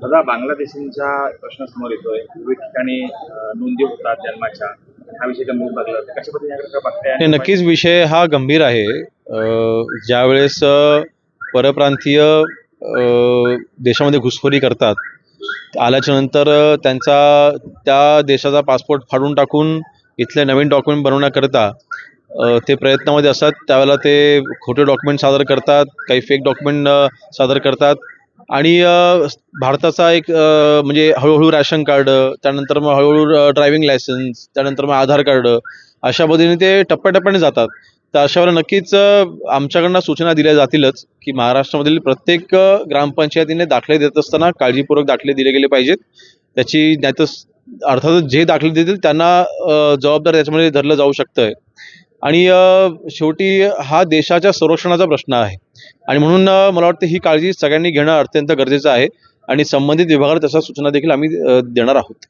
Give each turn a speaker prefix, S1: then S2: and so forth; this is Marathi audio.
S1: दादा बांगलादेशींचा प्रश्न समोर येतोय. विविध ठिकाणी नोंदी होतात जन्माच्या. हा विषय गंभीर लागला कशा पद्धतीने बघताय
S2: नक्कीच विषय हा गंभीर आहे. ज्यावेळेस परप्रांतीय देशामध्ये घुसखोरी करतात आल्याच्यानंतर त्यांचा त्या देशाचा पासपोर्ट फाडून टाकून इथले नवीन डॉक्युमेंट बनवण्याकरता ते प्रयत्नामध्ये असतात. त्यावेळेला ते खोटे डॉक्युमेंट सादर करतात काही फेक डॉक्युमेंट सादर करतात. आणि भारताचा एक म्हणजे हळूहळू रॅशन कार्ड त्यानंतर मग हळूहळू ड्रायव्हिंग लायसन्स त्यानंतर मग आधार कार्ड अशा पद्धतीने ते टप्प्याटप्प्याने जातात. तर अशा वेळेला नक्कीच आमच्याकडनं सूचना दिल्या जातीलच की महाराष्ट्रामधील प्रत्येक ग्रामपंचायतीने दाखले देत असताना काळजीपूर्वक दाखले दिले गेले पाहिजेत. त्याची नाहीतर अर्थातच जे दाखले देतील त्यांना जबाबदार त्याच्यामध्ये धरलं जाऊ शकतंय. आणि शेवटी हा देशाच्या संरक्षणाचा प्रश्न आहे. आणि म्हणून मला वाटतं ही काळजी सगळ्यांनी घेणं अत्यंत गरजेचं आहे. आणि संबंधित विभागाला तशा सूचना देखील आम्ही देणार आहोत.